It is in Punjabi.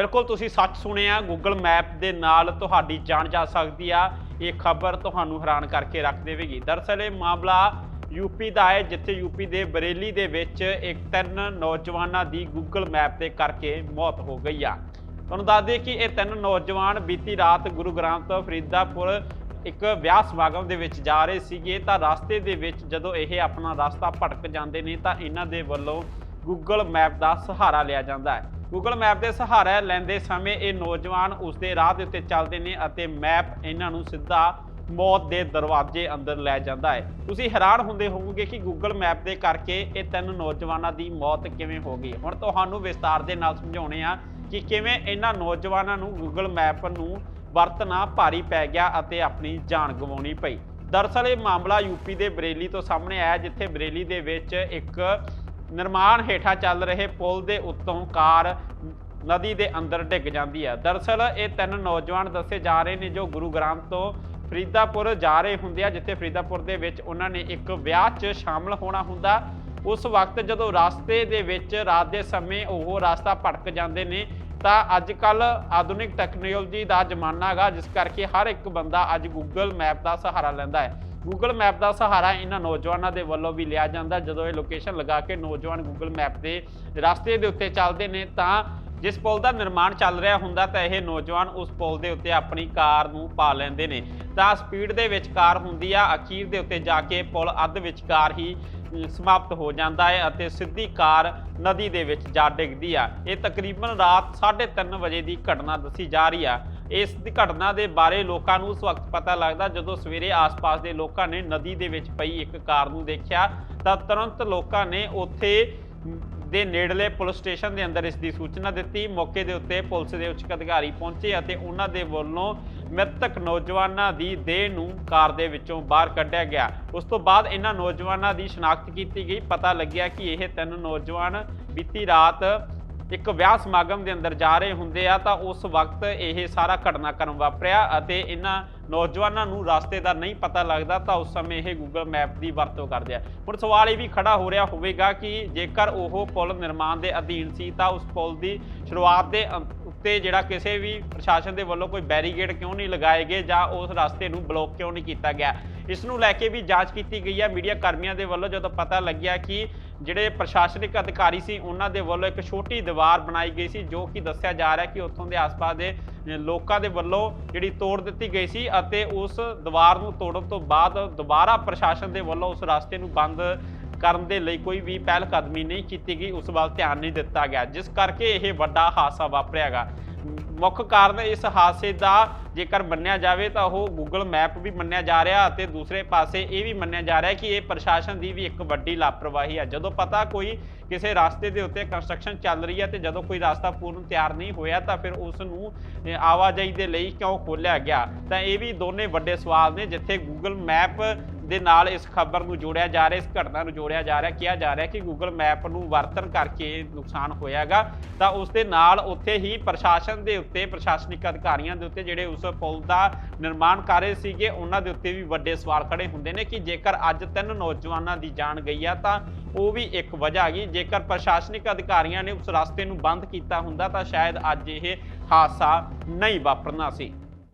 ਬਿਲਕੁਲ ਤੁਸੀਂ ਸੱਚ ਸੁਣਿਆ ਗੂਗਲ ਮੈਪ ਦੇ ਨਾਲ ਤੁਹਾਡੀ ਜਾਨ ਜਾ ਸਕਦੀ ਆ। ਇਹ ਖਬਰ ਤੁਹਾਨੂੰ ਹੈਰਾਨ ਕਰਕੇ ਰੱਖ ਦੇਵੇਗੀ। ਦਰਅਸਲ ਇਹ ਮਾਮਲਾ ਯੂਪੀ ਦਾ ਹੈ, ਜਿੱਥੇ ਯੂਪੀ ਦੇ ਬਰੇਲੀ ਦੇ ਵਿੱਚ ਇੱਕ ਤਿੰਨ ਨੌਜਵਾਨਾਂ ਦੀ ਗੂਗਲ ਮੈਪ ਤੇ ਕਰਕੇ ਮੌਤ ਹੋ ਗਈ ਆ। ਤੁਹਾਨੂੰ ਦੱਸ ਦਈਏ ਕਿ ਇਹ ਤਿੰਨ ਨੌਜਵਾਨ ਬੀਤੀ ਰਾਤ ਗੁਰੂ ਗ੍ਰਾਮ ਤੋਂ ਫਰੀਦਾਪੁਰ ਇੱਕ ਵਿਆਹ ਸਮਾਗਮ ਦੇ ਵਿੱਚ ਜਾ ਰਹੇ ਸੀਗੇ। ਤਾਂ ਰਸਤੇ ਦੇ ਵਿੱਚ ਜਦੋਂ ਇਹ ਆਪਣਾ ਰਸਤਾ ਭਟਕ ਜਾਂਦੇ ਨੇ, ਤਾਂ ਇਹਨਾਂ ਦੇ ਵੱਲੋਂ ਗੂਗਲ ਮੈਪ ਦਾ ਸਹਾਰਾ ਲਿਆ ਜਾਂਦਾ ਹੈ। ਗੂਗਲ ਮੈਪ ਦੇ ਸਹਾਰਾ ਲੈਂਦੇ ਸਮੇਂ ਇਹ ਨੌਜਵਾਨ ਉਸ ਦੇ ਰਾਹ ਦੇ ਉੱਤੇ ਚੱਲਦੇ ਨੇ ਅਤੇ ਮੈਪ ਇਹਨਾਂ ਨੂੰ ਸਿੱਧਾ ਮੌਤ ਦੇ ਦਰਵਾਜ਼ੇ ਅੰਦਰ ਲੈ ਜਾਂਦਾ ਹੈ। ਤੁਸੀਂ ਹੈਰਾਨ ਹੁੰਦੇ ਹੋਵੋਗੇ ਕਿ ਗੂਗਲ ਮੈਪ ਦੇ ਕਰਕੇ ਇਹ ਤਿੰਨ ਨੌਜਵਾਨਾਂ ਦੀ ਮੌਤ ਕਿਵੇਂ ਹੋ ਗਈ। ਹੁਣ ਤੁਹਾਨੂੰ ਵਿਸਤਾਰ ਦੇ ਨਾਲ ਸਮਝਾਉਣੇ ਆ ਕਿ ਕਿਵੇਂ ਇਹਨਾਂ ਨੌਜਵਾਨਾਂ ਨੂੰ ਗੂਗਲ ਮੈਪ ਨੂੰ ਵਰਤਣਾ ਭਾਰੀ ਪੈ ਗਿਆ ਅਤੇ ਆਪਣੀ ਜਾਨ ਗਵਾਉਣੀ ਪਈ। ਦਰਅਸਲ ਇਹ ਮਾਮਲਾ ਯੂਪੀ ਦੇ ਬਰੇਲੀ ਤੋਂ ਸਾਹਮਣੇ ਆਇਆ, ਜਿੱਥੇ ਬਰੇਲੀ ਦੇ ਵਿੱਚ ਇੱਕ ਨਿਰਮਾਣ ਹੇਠਾਂ ਚੱਲ ਰਹੇ ਪੁਲ ਦੇ ਉੱਤੋਂ ਕਾਰ ਨਦੀ ਦੇ ਅੰਦਰ ਡਿੱਗ ਜਾਂਦੀ ਹੈ। ਦਰਅਸਲ ਇਹ ਤਿੰਨ ਨੌਜਵਾਨ ਦੱਸੇ ਜਾ ਰਹੇ ਨੇ ਜੋ ਗੁਰੂ ਗ੍ਰਾਮ ਤੋਂ ਫਰੀਦਾਪੁਰ ਜਾ ਰਹੇ ਹੁੰਦੇ ਆ, ਜਿੱਥੇ ਫਰੀਦਾਪੁਰ ਦੇ ਵਿੱਚ ਉਹਨਾਂ ਨੇ ਇੱਕ ਵਿਆਹ 'ਚ ਸ਼ਾਮਲ ਹੋਣਾ ਹੁੰਦਾ। ਉਸ ਵਕਤ ਜਦੋਂ ਰਸਤੇ ਦੇ ਵਿੱਚ ਰਾਤ ਦੇ ਸਮੇਂ ਉਹ ਰਸਤਾ ਭਟਕ ਜਾਂਦੇ ਨੇ, ਤਾਂ ਅੱਜ ਕੱਲ ਆਧੁਨਿਕ ਟੈਕਨੋਲੋਜੀ ਦਾ ਜ਼ਮਾਨਾ ਹੈਗਾ, ਜਿਸ ਕਰਕੇ ਹਰ ਇੱਕ ਬੰਦਾ ਅੱਜ ਗੂਗਲ ਮੈਪ ਦਾ ਸਹਾਰਾ ਲੈਂਦਾ ਹੈ। ਗੂਗਲ ਮੈਪ ਦਾ ਸਹਾਰਾ ਇਹਨਾਂ ਨੌਜਵਾਨਾਂ ਦੇ ਵੱਲੋਂ ਵੀ ਲਿਆ ਜਾਂਦਾ। ਜਦੋਂ ਇਹ ਲੋਕੇਸ਼ਨ ਲਗਾ ਕੇ ਨੌਜਵਾਨ ਗੂਗਲ ਮੈਪ ਦੇ ਰਸਤੇ ਦੇ ਉੱਤੇ ਚੱਲਦੇ ਨੇ, ਤਾਂ ਜਿਸ ਪੁਲ ਦਾ ਨਿਰਮਾਣ ਚੱਲ ਰਿਹਾ ਹੁੰਦਾ, ਤਾਂ ਇਹ ਨੌਜਵਾਨ ਉਸ ਪੁਲ ਦੇ ਉੱਤੇ ਆਪਣੀ ਕਾਰ ਨੂੰ ਪਾ ਲੈਂਦੇ ਨੇ। ਤਾਂ ਸਪੀਡ ਦੇ ਵਿੱਚ ਕਾਰ ਹੁੰਦੀ ਆ, ਅਖੀਰ ਦੇ ਉੱਤੇ ਜਾ ਕੇ ਪੁਲ ਅੱਧ ਵਿਚਕਾਰ ਹੀ ਸਮਾਪਤ ਹੋ ਜਾਂਦਾ ਹੈ ਅਤੇ ਸਿੱਧੀ ਕਾਰ ਨਦੀ ਦੇ ਵਿੱਚ ਜਾ ਡਿੱਗਦੀ ਆ। ਇਹ ਤਕਰੀਬਨ ਰਾਤ 3:30 ਵਜੇ ਦੀ ਘਟਨਾ ਦੱਸੀ ਜਾ ਰਹੀ ਆ। ਇਸ ਘਟਨਾ ਦੇ ਬਾਰੇ ਲੋਕਾਂ ਨੂੰ ਉਸ ਵਕਤ ਪਤਾ ਲੱਗਦਾ। ਜਦੋਂ ਸਵੇਰੇ ਆਸ-ਪਾਸ ਦੇ ਲੋਕਾਂ ਨੇ ਨਦੀ ਦੇ ਵਿੱਚ ਪਈ ਇੱਕ ਕਾਰ ਨੂੰ ਦੇਖਿਆ, ਤਾਂ ਤੁਰੰਤ ਲੋਕਾਂ ਨੇ ਉੱਥੇ ਦੇ ਨੇੜਲੇ ਪੁਲਿਸ ਸਟੇਸ਼ਨ ਦੇ ਅੰਦਰ ਇਸ ਦੀ ਸੂਚਨਾ ਦਿੱਤੀ। ਮੌਕੇ ਦੇ ਉੱਤੇ ਪੁਲਿਸ ਦੇ ਉੱਚ ਅਧਿਕਾਰੀ ਪਹੁੰਚੇ ਅਤੇ ਉਹਨਾਂ ਦੇ ਵੱਲੋਂ ਮ੍ਰਿਤਕ ਨੌਜਵਾਨਾਂ ਦੀ ਦੇਹ ਨੂੰ ਕਾਰ ਦੇ ਵਿੱਚੋਂ ਬਾਹਰ ਕੱਢਿਆ ਗਿਆ। ਉਸ ਤੋਂ ਬਾਅਦ ਇਹਨਾਂ ਨੌਜਵਾਨਾਂ ਦੀ ਸ਼ਨਾਖਤ ਕੀਤੀ ਗਈ। ਪਤਾ ਲੱਗਿਆ ਕਿ ਇਹ ਤਿੰਨ ਨੌਜਵਾਨ ਬੀਤੀ ਰਾਤ ਇੱਕ ਵਿਆਹ ਸਮਾਗਮ ਦੇ ਅੰਦਰ ਜਾ ਰਹੇ ਹੁੰਦੇ ਆ ਤਾਂ ਉਸ ਵਕਤ ਇਹ ਸਾਰਾ ਘਟਨਾਕ੍ਰਮ ਵਾਪਰਿਆ ਅਤੇ ਇਹਨਾਂ ਨੌਜਵਾਨਾਂ ਨੂੰ ਰਸਤੇ ਦਾ ਨਹੀਂ ਪਤਾ ਲੱਗਦਾ ਤਾਂ ਉਸ ਸਮੇਂ ਇਹ ਗੂਗਲ ਮੈਪ ਦੀ ਵਰਤੋਂ ਕਰਦੇ ਆ। ਹੁਣ ਸਵਾਲ ਇਹ ਵੀ ਖੜਾ ਹੋ ਰਿਹਾ ਹੋਵੇਗਾ ਕਿ ਜੇਕਰ ਉਹ ਪੁਲ ਨਿਰਮਾਣ ਦੇ ਅਧੀਨ ਸੀ ਤਾਂ ਉਸ ਪੁਲ ਦੀ ਸ਼ੁਰੂਆਤ ਦੇ ਉੱਤੇ ਜਿਹੜਾ ਕਿਸੇ ਵੀ ਪ੍ਰਸ਼ਾਸਨ ਦੇ ਵੱਲੋਂ ਕੋਈ ਬੈਰੀਗੇਡ ਕਿਉਂ ਨਹੀਂ ਲਗਾਏ ਗਏ ਜਾਂ ਉਸ ਰਸਤੇ ਨੂੰ ਬਲੌਕ ਕਿਉਂ ਨਹੀਂ ਕੀਤਾ ਗਿਆ? ਇਸ ਨੂੰ ਲੈ ਕੇ ਵੀ ਜਾਂਚ ਕੀਤੀ ਗਈ ਹੈ। ਮੀਡੀਆ ਕਰਮੀਆਂ ਦੇ ਵੱਲੋਂ ਜਦੋਂ ਪਤਾ ਲੱਗਿਆ ਕਿ ਜਿਹੜੇ ਪ੍ਰਸ਼ਾਸਨਿਕ ਅਧਿਕਾਰੀ ਸੀ, ਉਹਨਾਂ ਦੇ ਵੱਲੋਂ ਇੱਕ ਛੋਟੀ ਦੀਵਾਰ ਬਣਾਈ ਗਈ ਸੀ, ਜੋ ਕਿ ਦੱਸਿਆ ਜਾ ਰਿਹਾ ਕਿ ਉੱਥੋਂ ਦੇ ਆਸ-ਪਾਸ ਦੇ ਲੋਕਾਂ ਦੇ ਵੱਲੋਂ ਜਿਹੜੀ ਤੋੜ ਦਿੱਤੀ ਗਈ ਸੀ ਅਤੇ ਉਸ ਦੀਵਾਰ ਨੂੰ ਤੋੜਨ ਤੋਂ ਬਾਅਦ ਦੁਬਾਰਾ ਪ੍ਰਸ਼ਾਸਨ ਦੇ ਵੱਲੋਂ ਉਸ ਰਸਤੇ ਨੂੰ ਬੰਦ ਕਰਨ ਦੇ ਲਈ ਕੋਈ ਵੀ ਪਹਿਲ ਕਦਮੀ ਨਹੀਂ ਕੀਤੀ ਗਈ। ਉਸ ਵੱਲ ਧਿਆਨ ਨਹੀਂ ਦਿੱਤਾ ਗਿਆ, ਜਿਸ ਕਰਕੇ ਇਹ ਵੱਡਾ ਹਾਦਸਾ ਵਾਪਰਿਆਗਾ ਮੁੱਖ ਕਾਰਨ ਇਸ ਹਾਦਸੇ ਦਾ ਜੇਕਰ ਮੰਨਿਆ ਜਾਵੇ ਤਾਂ ਉਹ ਗੂਗਲ ਮੈਪ ਵੀ ਮੰਨਿਆ ਜਾ ਰਿਹਾ ਅਤੇ ਦੂਸਰੇ ਪਾਸੇ ਇਹ ਵੀ ਮੰਨਿਆ ਜਾ ਰਿਹਾ ਕਿ ਇਹ ਪ੍ਰਸ਼ਾਸਨ ਦੀ ਵੀ ਇੱਕ ਵੱਡੀ ਲਾਪਰਵਾਹੀ ਹੈ ਜਦੋਂ ਪਤਾ ਕੋਈ ਕਿਸੇ ਰਸਤੇ ਦੇ ਉੱਤੇ ਕੰਸਟਰਕਸ਼ਨ ਚੱਲ ਰਹੀ ਹੈ ਤੇ ਜਦੋਂ ਕੋਈ ਰਸਤਾ ਪੂਰਨ ਤਿਆਰ ਨਹੀਂ ਹੋਇਆ ਤਾਂ ਫਿਰ ਉਸ ਨੂੰ ਆਵਾਜਾਈ ਦੇ ਲਈ ਕਿਉਂ ਖੋਲ੍ਹਿਆ ਗਿਆ? ਤਾਂ ਇਹ ਵੀ ਦੋਨੇ ਵੱਡੇ ਸਵਾਲ ਨੇ, ਜਿੱਥੇ ਗੂਗਲ ਮੈਪ ਦੇ ਨਾਲ ਇਸ ਖਬਰ ਨੂੰ ਜੋੜਿਆ ਜਾ ਰਿਹਾ, ਇਸ ਘਟਨਾ ਨੂੰ ਜੋੜਿਆ ਜਾ ਰਿਹਾ, ਕਿਹਾ ਜਾ ਰਿਹਾ ਕਿ ਗੂਗਲ ਮੈਪ ਨੂੰ ਵਰਤਣ ਕਰਕੇ ਨੁਕਸਾਨ ਹੋਇਆਗਾ। ਤਾਂ ਉਸ ਦੇ ਨਾਲ ਉੱਥੇ ਹੀ ਪ੍ਰਸ਼ਾਸਨ ਦੇ ਉੱਤੇ, ਪ੍ਰਸ਼ਾਸਨਿਕ ਅਧਿਕਾਰੀਆਂ ਦੇ ਉੱਤੇ ਜਿਹੜੇ ਉਸ ਪੁਲ ਦਾ ਨਿਰਮਾਣ ਕਰ ਰਹੇ ਸੀਗੇ, ਉਹਨਾਂ ਦੇ ਉੱਤੇ ਵੀ ਵੱਡੇ ਸਵਾਲ ਖੜੇ ਹੁੰਦੇ ਨੇ ਕਿ ਜੇਕਰ ਅੱਜ ਤਿੰਨ ਨੌਜਵਾਨਾਂ ਦੀ ਜਾਨ ਗਈ ਆ, ਤਾਂ ਉਹ ਵੀ ਇੱਕ ਵਜ੍ਹਾ ਹੈਗੀ। ਜੇਕਰ ਪ੍ਰਸ਼ਾਸਨਿਕ ਅਧਿਕਾਰੀਆਂ ਨੇ ਉਸ ਰਸਤੇ ਨੂੰ ਬੰਦ ਕੀਤਾ ਹੁੰਦਾ, ਤਾਂ ਸ਼ਾਇਦ ਅੱਜ ਇਹ ਹਾਦਸਾ ਨਹੀਂ ਵਾਪਰਨਾ ਸੀ।